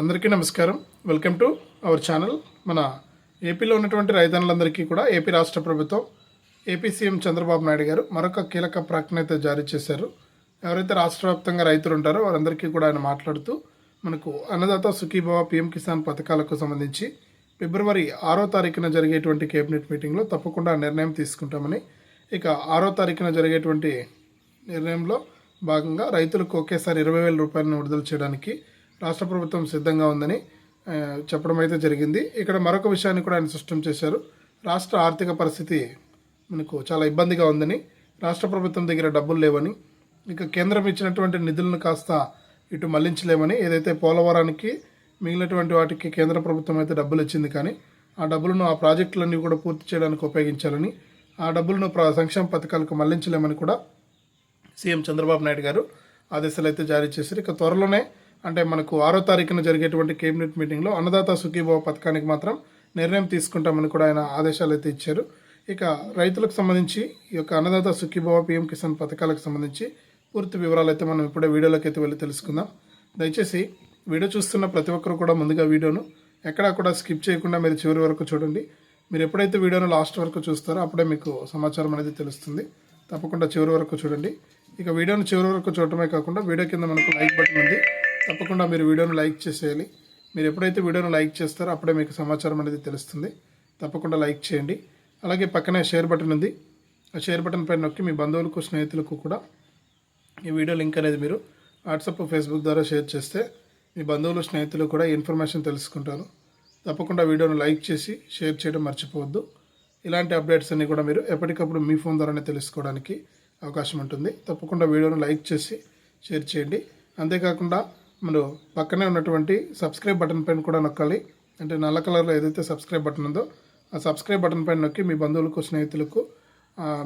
అందరికీ నమస్కారం. Welcome to our channel మన ఏపీలో ఉన్నటువంటి రైతన్నులందరికీ కూడా ఏపీ రాష్ట్ర ప్రభుత్వం ఏపీ సీఎం చంద్రబాబు నాయుడు గారు మరొక కీలక ప్రకటన అయితే జారీ చేశారు. ఎవరైతే రాష్ట్ర వ్యాప్తంగా రైతులు ఉంటారో వారందరికీ కూడా ఆయన మాట్లాడుతూ మనకు అన్నదాత సుఖీభవ పీఎం కిసాన్ పథకాలకు సంబంధించి ఫిబ్రవరి ఆరో తారీఖున జరిగేటువంటి కేబినెట్ మీటింగ్లో తప్పకుండా నిర్ణయం తీసుకుంటామని ఇక ఆరో తారీఖున జరిగేటువంటి నిర్ణయంలో భాగంగా రైతులకు ఒకేసారి ఇరవై వేల రూపాయలను విడుదల చేయడానికి రాష్ట్ర ప్రభుత్వం సిద్ధంగా ఉందని చెప్పడం అయితే జరిగింది. ఇక్కడ మరొక విషయాన్ని కూడా ఆయన స్పష్టం చేశారు. రాష్ట్ర ఆర్థిక పరిస్థితి మనకు చాలా ఇబ్బందిగా ఉందని రాష్ట్ర ప్రభుత్వం దగ్గర డబ్బులు లేవని ఇక కేంద్రం ఇచ్చినటువంటి నిధులను కాస్త ఇటు మళ్ళించలేమని ఏదైతే పోలవరానికి మిగిలినటువంటి వాటికి కేంద్ర ప్రభుత్వం అయితే డబ్బులు ఇచ్చింది కానీ ఆ డబ్బులను ఆ ప్రాజెక్టులన్నీ కూడా పూర్తి చేయడానికి ఉపయోగించాలని ఆ డబ్బులను సంక్షేమ పథకాలకు మళ్ళించలేమని కూడా సీఎం చంద్రబాబు నాయుడు గారు ఆదేశాలు అయితే జారీ చేశారు. ఇక త్వరలోనే అంటే మనకు ఆరో తారీఖున జరిగేటువంటి కేబినెట్ మీటింగ్లో అన్నదాత సుఖీభవ పథకానికి మాత్రం నిర్ణయం తీసుకుంటామని కూడా ఆయన ఆదేశాలు అయితే ఇచ్చారు. ఇక రైతులకు సంబంధించి ఈ యొక్క అన్నదాత సుఖీభవ పిఎం కిసాన్ పథకాలకు సంబంధించి పూర్తి వివరాలు అయితే మనం ఇప్పుడే వీడియోలోకి అయితే వెళ్ళి తెలుసుకుందాం. దయచేసి వీడియో చూస్తున్న ప్రతి ఒక్కరు కూడా ముందుగా వీడియోను ఎక్కడా కూడా స్కిప్ చేయకుండా మీరు చివరి వరకు చూడండి. మీరు ఎప్పుడైతే వీడియోను లాస్ట్ వరకు చూస్తారో అప్పుడే మీకు సమాచారం అనేది తెలుస్తుంది. తప్పకుండా చివరి వరకు చూడండి. ఇక వీడియోను చివరి వరకు చూడటమే కాకుండా వీడియో కింద మనకు లైక్ బటన్ ఉంది. తప్పకుండా మీరు వీడియోను లైక్ చేసేయాలి. మీరు ఎప్పుడైతే వీడియోను లైక్ చేస్తారో అప్పుడే మీకు సమాచారం అనేది తెలుస్తుంది. తప్పకుండా లైక్ చేయండి. అలాగే పక్కనే షేర్ బటన్ ఉంది. ఆ షేర్ బటన్ పైన నొక్కి మీ బంధువులకు స్నేహితులకు కూడా ఈ వీడియో లింక్ అనేది మీరు వాట్సాప్ ఫేస్బుక్ ద్వారా షేర్ చేస్తే మీ బంధువులు స్నేహితులు కూడా ఇన్ఫర్మేషన్ తెలుసుకుంటారు. తప్పకుండా వీడియోను లైక్ చేసి షేర్ చేయడం మర్చిపోవద్దు. ఇలాంటి అప్డేట్స్ అన్నీ కూడా మీరు ఎప్పటికప్పుడు మీ ఫోన్ ద్వారానే తెలుసుకోవడానికి అవకాశం ఉంటుంది. తప్పకుండా వీడియోను లైక్ చేసి షేర్ చేయండి. అంతేకాకుండా మీరు పక్కనే ఉన్నటువంటి సబ్స్క్రైబ్ బటన్ పైన కూడా నొక్కాలి. అంటే నల్ల కలర్లో ఏదైతే సబ్స్క్రైబ్ బటన్ ఉందో ఆ సబ్స్క్రైబ్ బటన్ పైన నొక్కి మీ బంధువులకు స్నేహితులకు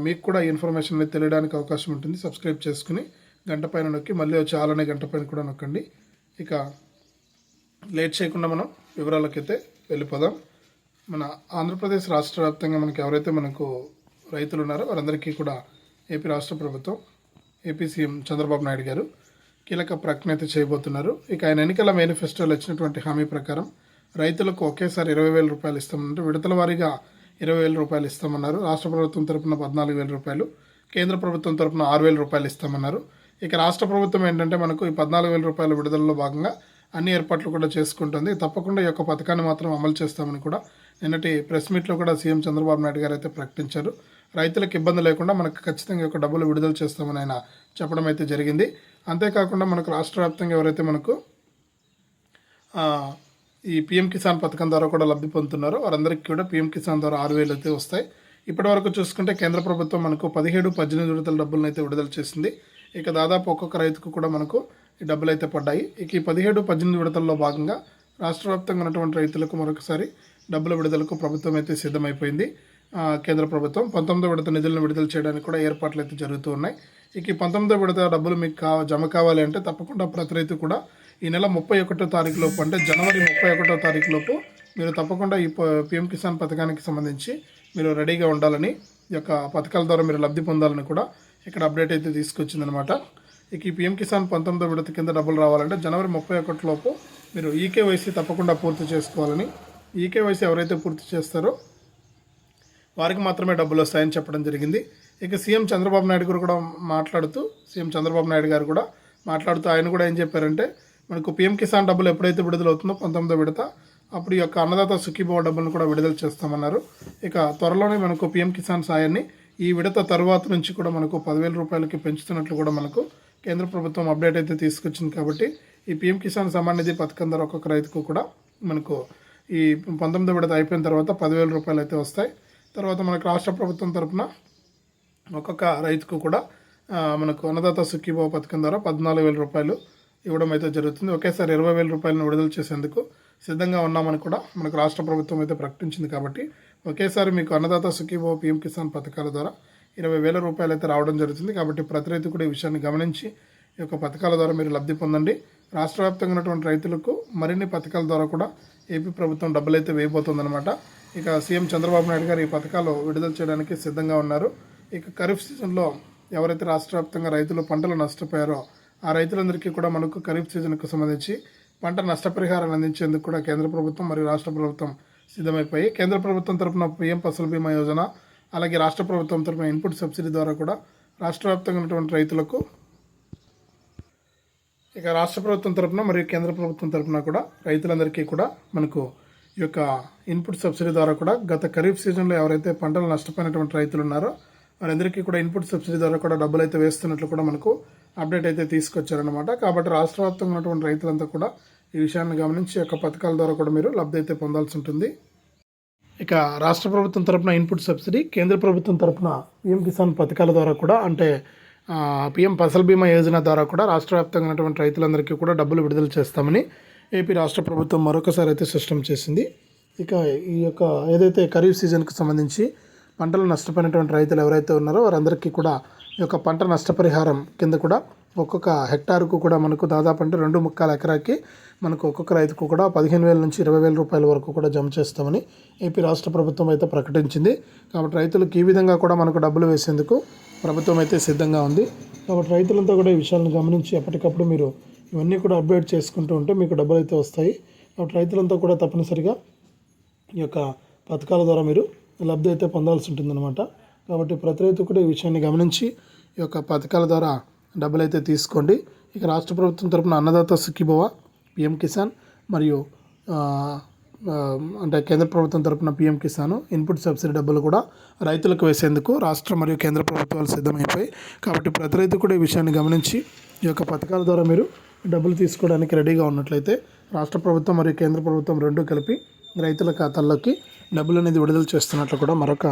మీకు కూడా ఇన్ఫర్మేషన్ అనేది తెలియడానికి అవకాశం ఉంటుంది. సబ్స్క్రైబ్ చేసుకుని గంట పైన నొక్కి మళ్ళీ వచ్చి ఆలనే గంట పైన కూడా నొక్కండి. ఇక లేట్ చేయకుండా మనం వివరాలకైతే వెళ్ళిపోదాం. మన ఆంధ్రప్రదేశ్ రాష్ట్ర వ్యాప్తంగా మనకి ఎవరైతే మనకు రైతులు ఉన్నారో వారందరికీ కూడా ఏపీ రాష్ట్ర ప్రభుత్వం ఏపీ సీఎం చంద్రబాబు నాయుడు గారు కీలక ప్రకటన అయితే చేయబోతున్నారు. ఇక ఆయన ఎన్నికల మేనిఫెస్టోలో ఇచ్చినటువంటి హామీ ప్రకారం రైతులకు ఒకేసారి ఇరవై వేల రూపాయలు ఇస్తామన్నారు. విడతల వారీగా ఇరవై వేల రూపాయలు ఇస్తామన్నారు. రాష్ట్ర ప్రభుత్వం తరపున పద్నాలుగు వేల రూపాయలు కేంద్ర ప్రభుత్వం తరపున ఆరు వేల రూపాయలు ఇస్తామన్నారు. ఇక రాష్ట్ర ప్రభుత్వం ఏంటంటే మనకు ఈ పద్నాలుగు వేల రూపాయల విడుదలలో భాగంగా అన్ని ఏర్పాట్లు కూడా చేసుకుంటుంది. తప్పకుండా ఈ యొక్క పథకాన్ని మాత్రం అమలు చేస్తామని కూడా నిన్నటి ప్రెస్ మీట్లో కూడా సీఎం చంద్రబాబు నాయుడు గారు అయితే ప్రకటించారు. రైతులకు ఇబ్బంది లేకుండా మనకు ఖచ్చితంగా ఈ యొక్క డబ్బులు విడుదల చేస్తామని ఆయన చెప్పడం అయితే జరిగింది. అంతేకాకుండా మనకు రాష్ట్ర వ్యాప్తంగా ఎవరైతే మనకు ఈ పిఎం కిసాన్ పథకం ద్వారా కూడా లబ్ధి పొందుతున్నారో వారందరికీ కూడా పిఎం కిసాన్ ద్వారా ఆరు వేలు అయితే వస్తాయి. ఇప్పటి వరకు చూసుకుంటే కేంద్ర ప్రభుత్వం మనకు పదిహేడు పద్దెనిమిది విడతల డబ్బులను అయితే విడుదల చేసింది. ఇక దాదాపు ఒక్కొక్క రైతుకు కూడా మనకు ఈ డబ్బులు అయితే పడ్డాయి. ఇక ఈ పదిహేడు పద్దెనిమిది విడతల్లో భాగంగా రాష్ట్ర వ్యాప్తంగా ఉన్నటువంటి రైతులకు మరొకసారి డబ్బుల విడుదలకు ప్రభుత్వం అయితే సిద్ధమైపోయింది. కేంద్ర ప్రభుత్వం పంతొమ్మిదో విడత నిధులను విడుదల చేయడానికి కూడా ఏర్పాట్లు అయితే జరుగుతూ ఉన్నాయి. ఇక ఈ పంతొమ్మిదో విడత డబ్బులు మీకు కా జమ కావాలి అంటే తప్పకుండా ప్రతి రైతు కూడా ఈ నెల ముప్పై ఒకటో తారీఖు లోపు అంటే జనవరి ముప్పై ఒకటో తారీఖు లోపు మీరు తప్పకుండా ఈ ప- పిఎం కిసాన్ పథకానికి సంబంధించి మీరు రెడీగా ఉండాలని ఈ యొక్క పథకాల ద్వారా మీరు లబ్ధి పొందాలని కూడా ఇక్కడ అప్డేట్ అయితే తీసుకొచ్చిందనమాట ఇక ఈ పిఎం కిసాన్ పంతొమ్మిదో విడత కింద డబ్బులు రావాలంటే జనవరి ముప్పై ఒకటి లోపు మీరు ఈకేవైసీ తప్పకుండా పూర్తి చేసుకోవాలని ఈకేవైసీ ఎవరైతే పూర్తి చేస్తారో వారికి మాత్రమే డబ్బులు వస్తాయని చెప్పడం జరిగింది. ఇక సీఎం చంద్రబాబు నాయుడు గారు కూడా మాట్లాడుతూ సీఎం చంద్రబాబు నాయుడు గారు కూడా మాట్లాడుతూ ఆయన కూడా ఏం చెప్పారంటే మనకు పీఎం కిసాన్ డబ్బులు ఎప్పుడైతే విడుదలవుతుందో పంతొమ్మిదో విడత అప్పుడు ఈ యొక్క అన్నదాత సుఖీభవ డబ్బులను కూడా విడుదల చేస్తామన్నారు. ఇక త్వరలోనే మనకు పీఎం కిసాన్ సాయాన్ని ఈ విడత తర్వాత నుంచి కూడా మనకు పదివేల రూపాయలకి పెంచుతున్నట్లు కూడా మనకు కేంద్ర ప్రభుత్వం అప్డేట్ అయితే తీసుకొచ్చింది కాబట్టి ఈ పీఎం కిసాన్ సమ్మాన్ నిధి పథకం ద్వారా ఒక్కొక్క రైతుకు కూడా మనకు ఈ పంతొమ్మిదో విడత అయిపోయిన తర్వాత పదివేల రూపాయలు అయితే వస్తాయి. తర్వాత మనకు రాష్ట్ర ప్రభుత్వం తరపున ఒక్కొక్క రైతుకు కూడా మనకు అన్నదాత సుఖీభావ పథకం ద్వారా పద్నాలుగు వేల రూపాయలు ఇవ్వడం అయితే జరుగుతుంది. ఒకేసారి ఇరవై వేల రూపాయలను విడుదల చేసేందుకు సిద్ధంగా ఉన్నామని కూడా మనకు రాష్ట్ర ప్రభుత్వం అయితే ప్రకటించింది కాబట్టి ఒకేసారి మీకు అన్నదాత సుఖీభావ పీఎం కిసాన్ పథకాల ద్వారా ఇరవై వేల రూపాయలు అయితే రావడం జరుగుతుంది. కాబట్టి ప్రతి రైతు కూడా ఈ విషయాన్ని గమనించి ఈ యొక్క పథకాల ద్వారా మీరు లబ్ధి పొందండి. రాష్ట్ర వ్యాప్తంగా ఉన్నటువంటి రైతులకు మరిన్ని పథకాల ద్వారా కూడా ఏపీ ప్రభుత్వం డబ్బులు అయితే వేయబోతుందన్నమాట. ఇక సీఎం చంద్రబాబు నాయుడు గారు ఈ పథకాలు విడుదల చేయడానికి సిద్ధంగా ఉన్నారు. ఇక ఖరీఫ్ సీజన్లో ఎవరైతే రాష్ట్ర వ్యాప్తంగా రైతులు పంటలు నష్టపోయారో ఆ రైతులందరికీ కూడా మనకు ఖరీఫ్ సీజన్కు సంబంధించి పంట నష్టపరిహారాన్ని అందించేందుకు కూడా కేంద్ర ప్రభుత్వం మరియు రాష్ట్ర ప్రభుత్వం సిద్ధమైపోయి కేంద్ర ప్రభుత్వం తరపున పీఎం ఫసల్ బీమా యోజన అలాగే రాష్ట్ర ప్రభుత్వం తరపున ఇన్పుట్ సబ్సిడీ ద్వారా కూడా రాష్ట్ర వ్యాప్తంగా ఉన్నటువంటి రైతులకు ఇక రాష్ట్ర ప్రభుత్వం తరపున మరియు కేంద్ర ప్రభుత్వం తరపున కూడా రైతులందరికీ కూడా మనకు ఈ యొక్క ఇన్పుట్ సబ్సిడీ ద్వారా కూడా గత ఖరీఫ్ సీజన్లో ఎవరైతే పంటలు నష్టపోయినటువంటి రైతులు ఉన్నారో వారందరికీ కూడా ఇన్పుట్ సబ్సిడీ ద్వారా కూడా డబ్బులు అయితే వేస్తున్నట్లు కూడా మనకు అప్డేట్ అయితే తీసుకొచ్చారనమాట కాబట్టి రాష్ట్ర వ్యాప్తంగా ఉన్నటువంటి రైతులంతా కూడా ఈ విషయాన్ని గమనించి యొక్క పథకాల ద్వారా కూడా మీరు లబ్ధి అయితే పొందాల్సి ఉంటుంది. ఇక రాష్ట్ర ప్రభుత్వం తరపున ఇన్పుట్ సబ్సిడీ కేంద్ర ప్రభుత్వం తరపున పిఎం కిసాన్ పథకాల ద్వారా కూడా అంటే పిఎం ఫసల్ బీమా యోజన ద్వారా కూడా రాష్ట్ర వ్యాప్తంగా ఉన్నటువంటి రైతులందరికీ కూడా డబ్బులు విడుదల చేస్తామని ఏపీ రాష్ట్ర ప్రభుత్వం మరొకసారి అయితే స్పష్టం చేసింది. ఇక ఈ యొక్క ఏదైతే ఖరీఫ్ సీజన్కి సంబంధించి పంటలు నష్టపోయినటువంటి రైతులు ఎవరైతే ఉన్నారో వారందరికీ కూడా ఈ యొక్క పంట నష్టపరిహారం కింద కూడా ఒక్కొక్క హెక్టార్కు కూడా మనకు దాదాపు అంటే రెండు ముక్కాల ఎకరాకి మనకు ఒక్కొక్క రైతుకు కూడా పదిహేను వేల నుంచి ఇరవై వేల రూపాయల వరకు కూడా జమ చేస్తామని ఏపీ రాష్ట్ర ప్రభుత్వం అయితే ప్రకటించింది. కాబట్టి రైతులకు ఈ విధంగా కూడా మనకు డబ్బులు వేసేందుకు ప్రభుత్వం అయితే సిద్ధంగా ఉంది. కాబట్టి రైతులంతా కూడా ఈ విషయాలను గమనించి ఎప్పటికప్పుడు మీరు ఇవన్నీ కూడా అప్డేట్ చేసుకుంటూ ఉంటే మీకు డబ్బులు అయితే వస్తాయి. కాబట్టి రైతులంతా కూడా తప్పనిసరిగా ఈ యొక్క పథకాల ద్వారా మీరు లబ్ధి అయితే పొందాల్సి ఉంటుందన్నమాట. కాబట్టి ప్రతి రైతు కూడా ఈ విషయాన్ని గమనించి ఈ యొక్క పథకాల ద్వారా డబ్బులు అయితే తీసుకోండి. ఇక రాష్ట్ర ప్రభుత్వం తరపున అన్నదాత సుఖీభవ పిఎం కిసాన్ మరియు అంటే కేంద్ర ప్రభుత్వం తరపున పిఎం కిసాన్ ఇన్పుట్ సబ్సిడీ డబ్బులు కూడా రైతులకు వేసేందుకు రాష్ట్ర మరియు కేంద్ర ప్రభుత్వాలు సిద్ధమైపోయి కాబట్టి ప్రతి రైతు కూడా ఈ విషయాన్ని గమనించి ఈ యొక్క పథకాల ద్వారా మీరు డబ్బులు తీసుకోవడానికి రెడీగా ఉన్నట్లయితే రాష్ట్ర ప్రభుత్వం మరియు కేంద్ర ప్రభుత్వం రెండూ కలిపి రైతుల ఖాతాల్లోకి డబ్బులు అనేది విడుదల చేస్తున్నట్లు కూడా మరొక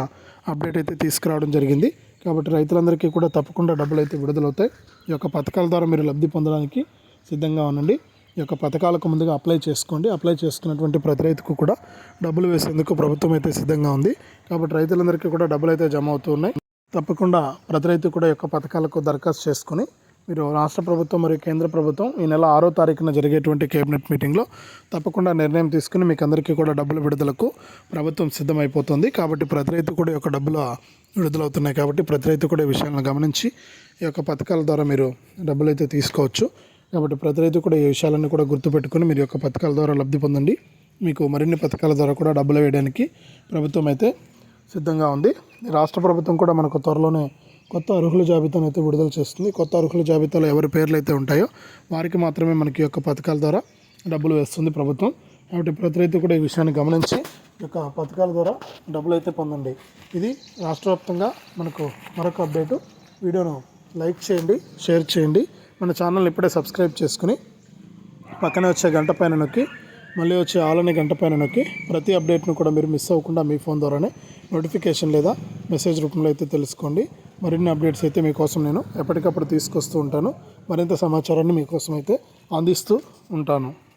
అప్డేట్ అయితే తీసుకురావడం జరిగింది. కాబట్టి రైతులందరికీ కూడా తప్పకుండా డబ్బులు అయితే విడుదలవుతాయి. ఈ యొక్క పథకాల ద్వారా మీరు లబ్ధి పొందడానికి సిద్ధంగా ఉండండి. ఈ యొక్క పథకాలకు ముందుగా అప్లై చేసుకోండి. అప్లై చేసుకున్నటువంటి ప్రతి రైతుకు కూడా డబ్బులు వేసేందుకు ప్రభుత్వం అయితే సిద్ధంగా ఉంది. కాబట్టి రైతులందరికీ కూడా డబ్బులు అయితే జమ అవుతూ ఉన్నాయి. తప్పకుండా ప్రతి రైతు కూడా యొక్క పథకాలకు దరఖాస్తు చేసుకుని మీరు రాష్ట్ర ప్రభుత్వం మరియు కేంద్ర ప్రభుత్వం ఈ నెల ఆరో తారీఖున జరిగేటువంటి కేబినెట్ మీటింగ్లో తప్పకుండా నిర్ణయం తీసుకుని మీకు అందరికీ కూడా డబ్బుల విడుదలకు ప్రభుత్వం సిద్ధమైపోతుంది. కాబట్టి ప్రతి రైతు కూడా యొక్క డబ్బులు విడుదలవుతున్నాయి. కాబట్టి ప్రతి రైతు కూడా ఈ విషయాలను గమనించి ఈ యొక్క పథకాల ద్వారా మీరు డబ్బులు అయితే తీసుకోవచ్చు. కాబట్టి ప్రతి రైతు కూడా ఈ విషయాలన్నీ కూడా గుర్తుపెట్టుకుని మీరు యొక్క పథకాల ద్వారా లబ్ధి పొందండి. మీకు మరిన్ని పథకాల ద్వారా కూడా డబ్బులు వేయడానికి ప్రభుత్వం అయితే సిద్ధంగా ఉంది. రాష్ట్ర ప్రభుత్వం కూడా మనకు త్వరలోనే కొత్త అర్హుల జాబితాను అయితే విడుదల చేస్తుంది. కొత్త అర్హుల జాబితాలో ఎవరి పేర్లు అయితే ఉంటాయో వారికి మాత్రమే మనకి ఈ యొక్క పథకాల ద్వారా డబ్బులు వేస్తుంది ప్రభుత్వం. కాబట్టి ప్రతి రైతు కూడా ఈ విషయాన్ని గమనించి ఈ యొక్క పథకాల ద్వారా డబ్బులు అయితే పొందండి. ఇది రాష్ట్ర వ్యాప్తంగా మనకు మరొక అప్డేటు. వీడియోను లైక్ చేయండి షేర్ చేయండి. మన ఛానల్ని ఇప్పుడే సబ్స్క్రైబ్ చేసుకుని పక్కనే వచ్చే గంట పైన నొక్కి మళ్ళీ వచ్చే ఆలనే గంట పైన నొక్కి ప్రతి అప్డేట్ను కూడా మీరు మిస్ అవ్వకుండా మీ ఫోన్ ద్వారానే నోటిఫికేషన్ లేదా మెసేజ్ రూపంలో అయితే తెలుసుకోండి. మరిన్ని అప్డేట్స్ అయితే మీకోసం నేను ఎప్పటికప్పుడు తీసుకొస్తూ ఉంటాను. మరింత సమాచారాన్ని మీకోసం అయితే అందిస్తూ ఉంటాను.